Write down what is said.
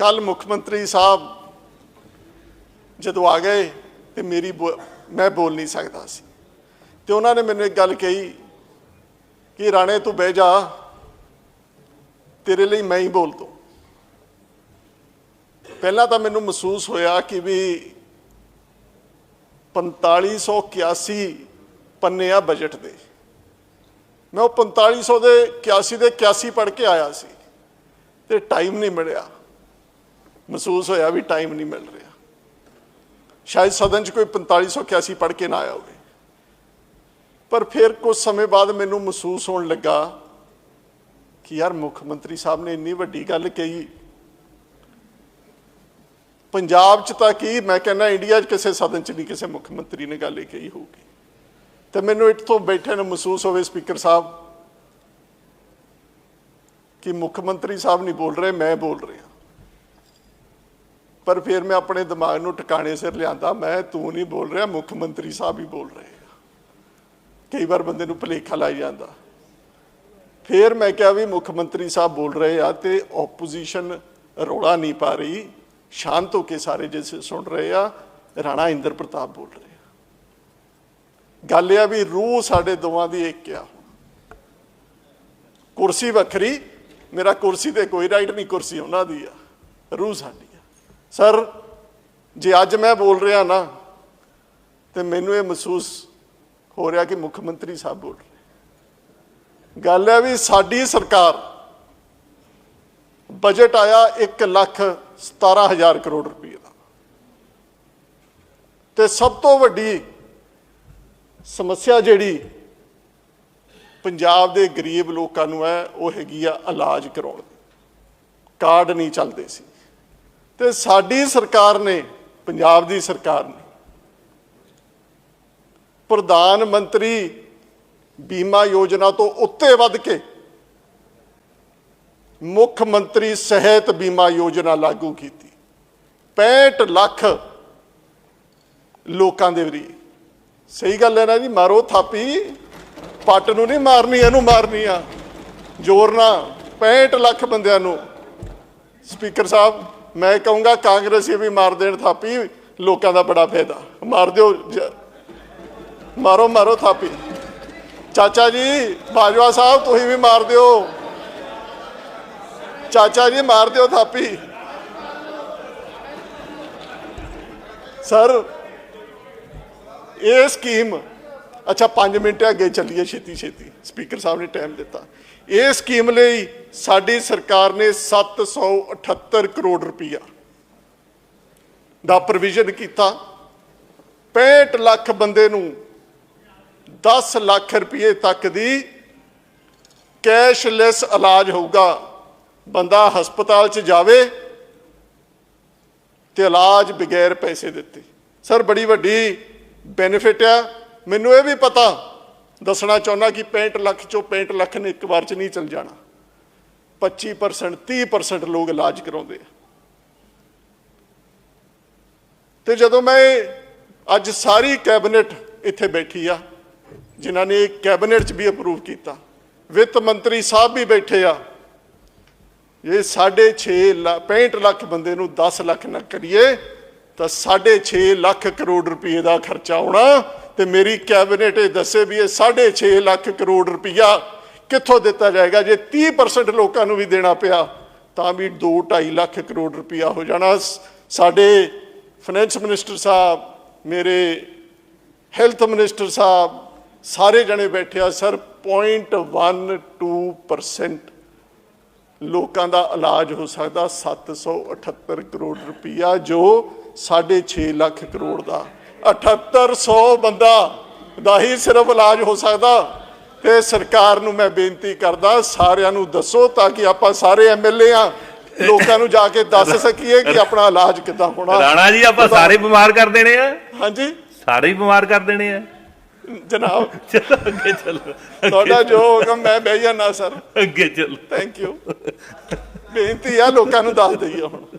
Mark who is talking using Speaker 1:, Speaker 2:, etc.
Speaker 1: ਕੱਲ ਮੁੱਖ ਮੰਤਰੀ ਸਾਹਿਬ ਜਦੋਂ ਆ ਗਏ ਤੇ ਮੇਰੀ ਬੋ- ਮੈਂ ਬੋਲ ਨਹੀਂ ਸਕਦਾ ਸੀ। ਤੇ ਉਹਨਾਂ ਨੇ ਮੈਨੂੰ ਇੱਕ ਗੱਲ ਕਹੀ ਕਿ ਰਾਣੇ ਤੂੰ ਬਹਿ ਜਾ, ਤੇਰੇ ਲਈ ਮੈਂ ਹੀ ਬੋਲ ਦੂੰ। ਪਹਿਲਾਂ ਤਾਂ ਮੈਨੂੰ ਮਹਿਸੂਸ ਹੋਇਆ ਕਿ ਵੀ 4581 ਪੰਨੇ ਆ ਬਜਟ ਦੇ। ਮੈਂ ਉਹ 4500 ਦੇ 81 ਦੇ 81 ਪੜ੍ਹ ਕੇ ਆਇਆ ਸੀ ਤੇ ਟਾਈਮ ਨਹੀਂ ਮਿਲਿਆ। ਮਹਿਸੂਸ ਹੋਇਆ ਵੀ ਟਾਈਮ ਨਹੀਂ ਮਿਲ ਰਿਹਾ। ਸ਼ਾਇਦ ਸਦਨ 'ਚ ਕੋਈ 4581 ਪੜ੍ਹ ਕੇ ਨਾ ਆਇਆ ਹੋਵੇ ਪਰ ਫਿਰ ਕੁਝ ਸਮੇਂ ਬਾਅਦ ਮੈਨੂੰ ਮਹਿਸੂਸ ਹੋਣ ਲੱਗਾ ਕਿ ਯਾਰ ਮੁੱਖ ਮੰਤਰੀ ਸਾਹਿਬ ਨੇ ਇੰਨੀ ਵੱਡੀ ਗੱਲ ਕਹੀ। ਪੰਜਾਬ 'ਚ ਤਾਂ ਕੀ, ਮੈਂ ਕਹਿੰਦਾ ਇੰਡੀਆ 'ਚ ਕਿਸੇ ਸਦਨ 'ਚ ਨਹੀਂ ਕਿਸੇ ਮੁੱਖ ਮੰਤਰੀ ਨੇ ਗੱਲ ਇਹ ਕਹੀ ਹੋਊਗੀ। ਤੇ ਮੈਨੂੰ ਇੱਥੋਂ ਬੈਠੇ ਨੂੰ ਮਹਿਸੂਸ ਹੋਵੇ ਸਪੀਕਰ ਸਾਹਿਬ ਕਿ ਮੁੱਖ ਮੰਤਰੀ ਸਾਹਿਬ ਨਹੀਂ ਬੋਲ ਰਹੇ, ਮੈਂ ਬੋਲ ਰਿਹਾ। ਪਰ ਫਿਰ ਮੈਂ ਆਪਣੇ ਦਿਮਾਗ ਨੂੰ ਟਿਕਾਣੇ ਸਿਰ ਲਿਆਂਦਾ, ਮੈਂ ਤੂੰ ਨਹੀਂ ਬੋਲ ਰਿਹਾ, ਮੁੱਖ ਮੰਤਰੀ ਸਾਹਿਬ ਹੀ ਬੋਲ ਰਹੇ ਕਈ ਵਾਰ ਬੰਦੇ ਨੂੰ ਭੁਲੇਖਾ ਲਾਈ ਜਾਂਦਾ। ਫਿਰ ਮੈਂ ਕਿਹਾ ਵੀ ਮੁੱਖ ਮੰਤਰੀ ਸਾਹਿਬ ਬੋਲ ਰਹੇ ਆ ਤੇ ਆਪੋਜੀਸ਼ਨ ਰੋਲਾ ਨਹੀਂ ਪਾ ਰਹੀ, ਸ਼ਾਂਤ ਹੋ ਕੇ ਸਾਰੇ ਜਿਸ ਸੁਣ ਰਹੇ ਆ, ਰਾਣਾ ਇੰਦਰ ਪ੍ਰਤਾਪ ਬੋਲ ਰਹੇ ਆ। ਗੱਲ ਇਹ ਆ ਵੀ ਰੂਹ ਸਾਡੇ ਦੋਵਾਂ ਦੀ ਇੱਕ ਆ। ਕੁਰਸੀ ਵੱਖਰੀ, ਮੇਰਾ ਕੁਰਸੀ ਤੇ ਕੋਈ ਰਾਈਟ ਨਹੀਂ, ਕੁਰਸੀ ਉਹਨਾਂ ਦੀ ਆ। ਰੂਹ ਸਾਡੀ। ਸਰ, ਜੇ ਅੱਜ ਮੈਂ ਬੋਲ ਰਿਹਾ ਨਾ, ਤੇ ਮੈਨੂੰ ਇਹ ਮਹਿਸੂਸ ਹੋ ਰਿਹਾ ਕਿ ਮੁੱਖ ਮੰਤਰੀ ਸਾਹਿਬ ਬੋਲ ਰਹੇ ਗੱਲ ਹੈ ਵੀ ਸਾਡੀ ਸਰਕਾਰ, ਬਜਟ ਆਇਆ 1 ਲੱਖ 17000 ਕਰੋੜ ਰੁਪਏ ਦਾ। ਤੇ ਸਭ ਤੋਂ ਵੱਡੀ ਸਮੱਸਿਆ ਜਿਹੜੀ ਪੰਜਾਬ ਦੇ ਗਰੀਬ ਲੋਕਾਂ ਨੂੰ ਹੈ, ਉਹ ਹੈਗੀ ਆ ਇਲਾਜ ਕਰਾਉਣ ਦੀ। ਕਾਰਡ ਨਹੀਂ ਚੱਲਦੇ ਸੀ। ਤੇ ਸਾਡੀ ਸਰਕਾਰ ਨੇ, ਪੰਜਾਬ ਦੀ ਸਰਕਾਰ ਨੇ, ਪ੍ਰਧਾਨ ਮੰਤਰੀ ਬੀਮਾ ਯੋਜਨਾ ਤੋਂ ਉੱਤੇ ਵੱਧ ਕੇ ਮੁੱਖ ਮੰਤਰੀ ਸਿਹਤ ਬੀਮਾ ਯੋਜਨਾ ਲਾਗੂ ਕੀਤੀ। 65 ਲੱਖ ਲੋਕਾਂ ਦੇ ਵਰੀ। ਸਹੀ ਗੱਲ ਹੈ ਨਾ ਜੀ, ਮਾਰੋ ਥਾਪੀ, ਪੱਟ ਨੂੰ ਨਹੀਂ ਮਾਰਨੀ, ਇਹਨੂੰ ਮਾਰਨੀ ਆ। ਜ਼ੋਰ ਨਾ 65 ਲੱਖ ਬੰਦਿਆਂ ਨੂੰ। ਸਪੀਕਰ ਸਾਹਿਬ ਮੈਂ ਕਹੂੰਗਾ ਕਾਂਗਰਸੀ ਵੀ ਮਾਰ ਦੇਣ ਥਾਪੀ, ਲੋਕਾਂ ਦਾ ਬੜਾ ਫਾਇਦਾ। ਮਾਰ ਦਿਓ ਮਾਰੋ ਮਾਰੋ ਥਾਪੀ। ਚਾਚਾ ਜੀ, ਬਾਜਵਾ ਸਾਹਿਬ, ਤੁਸੀਂ ਵੀ ਮਾਰ ਦਿਓ। ਚਾਚਾ ਜੀ, ਮਾਰ ਦਿਓ ਥਾਪੀ। ਸਰ, ਇਹ ਸਕੀਮ ਅੱਛਾ 5 ਮਿੰਟ ਅੱਗੇ ਚੱਲੀਏ ਛੇਤੀ ਛੇਤੀ। ਸਪੀਕਰ ਸਾਹਿਬ ਨੇ ਟਾਈਮ ਦਿੱਤਾ। ਇਹ ਸਕੀਮ ਲਈ ਸਾਡੀ ਸਰਕਾਰ ਨੇ 778 ਕਰੋੜ ਰੁਪਈਆ ਦਾ ਪ੍ਰੋਵੀਜ਼ਨ ਕੀਤਾ। 65 ਲੱਖ ਬੰਦੇ ਨੂੰ 10 ਲੱਖ ਰੁਪਏ ਤੱਕ ਦੀ ਕੈਸ਼ਲੈਸ ਇਲਾਜ ਹੋਊਗਾ। ਬੰਦਾ ਹਸਪਤਾਲ 'ਚ ਜਾਵੇ ਤੇ ਇਲਾਜ ਬਗੈਰ ਪੈਸੇ ਦਿੱਤੇ। ਸਰ, ਬੜੀ ਵੱਡੀ ਬੈਨੀਫਿਟ ਆ। ਮੈਨੂੰ ਇਹ ਵੀ ਪਤਾ, ਦੱਸਣਾ ਚਾਹੁੰਦਾ ਕਿ 65 ਲੱਖ ਚੋਂ 65 ਲੱਖ ਨੇ ਇੱਕ ਵਾਰ 'ਚ ਨਹੀਂ ਚਲ ਜਾਣਾ। 25% 30% ਲੋਕ ਇਲਾਜ ਕਰਾਉਂਦੇ ਆ। ਤੇ ਜਦੋਂ ਮੈਂ ਅੱਜ ਸਾਰੀ ਕੈਬਨਿਟ ਇੱਥੇ ਬੈਠੀ ਆ, ਜਿਨ੍ਹਾਂ ਨੇ ਕੈਬਨਿਟ 'ਚ ਵੀ ਅਪਰੂਵ ਕੀਤਾ, ਵਿੱਤ ਮੰਤਰੀ ਸਾਹਿਬ ਵੀ ਬੈਠੇ ਆ ਇਹ 6.5 65 ਲੱਖ ਬੰਦੇ ਨੂੰ 10 ਲੱਖ ਨਾ ਕਰੀਏ, ਤਾਂ 6.5 ਲੱਖ ਕਰੋੜ ਰੁਪਏ ਦਾ ਖਰਚਾ ਆਉਣਾ। ਤੇ ਮੇਰੀ ਕੈਬਨਿਟ ਇਹ ਦੱਸੇ ਵੀ ਇਹ 6.5 ਲੱਖ ਕਰੋੜ ਰੁਪਈਆ ਕਿੱਥੋਂ ਦਿੱਤਾ ਜਾਏਗਾ? ਜੇ 30% ਲੋਕਾਂ ਨੂੰ ਵੀ ਦੇਣਾ ਪਿਆ, ਤਾਂ ਵੀ 2.5 ਲੱਖ ਕਰੋੜ ਰੁਪਈਆ ਹੋ ਜਾਣਾ। ਸਾਡੇ ਫਾਈਨੈਂਸ ਮਿਨਿਸਟਰ ਸਾਹਿਬ, ਮੇਰੇ ਹੈਲਥ ਮਿਨਿਸਟਰ ਸਾਹਿਬ, ਸਾਰੇ ਜਣੇ ਬੈਠੇ ਆ, ਸਰ 0.12% ਲੋਕਾਂ ਦਾ ਇਲਾਜ ਹੋ ਸਕਦਾ 778 ਕਰੋੜ ਰੁਪਈਆ ਜੋ 6.5 ਲੱਖ ਕਰੋੜ ਦਾ। 7800 ਬੰਦਾ ਦਾ ਹੀ ਸਿਰਫ ਇਲਾਜ ਹੋ ਸਕਦਾ ਤੇ ਸਰਕਾਰ ਨੂੰ ਮੈਂ ਬੇਨਤੀ ਕਰਦਾ ਸਾਰਿਆਂ ਨੂੰ ਦੱਸੋ ਤਾਂ ਕਿ ਆਪਾਂ ਸਾਰੇ ਐਮਐਲਏ ਆ ਲੋਕਾਂ ਨੂੰ ਜਾ ਕੇ ਦੱਸ ਸਕੀਏ ਕਿ ਆਪਣਾ ਇਲਾਜ ਕਿੱਦਾਂ ਹੋਣਾ।
Speaker 2: ਰਾਣਾ ਜੀ ਆਪਾਂ ਸਾਰੇ ਬਿਮਾਰ ਕਰ ਦੇਣੇ ਆ।
Speaker 1: ਹਾਂਜੀ।
Speaker 2: ਸਾਰੇ ਹੀ ਬਿਮਾਰ ਕਰ ਦੇਣੇ ਆ।
Speaker 1: ਜਨਾਬ।
Speaker 2: ਚਲੋ ਅੱਗੇ ਚਲੋ।
Speaker 1: ਤੁਹਾਡਾ ਜੋ ਹੁਕਮ ਮੈਂ ਬਹਿ ਜਾਣਾ ਸਰ।
Speaker 2: ਅੱਗੇ ਚਲੋ।
Speaker 1: ਥੈਂਕ ਯੂ ਬੇਨਤੀ ਆ ਲੋਕਾਂ ਨੂੰ ਦੱਸ ਦਈਏ ਹੁਣ।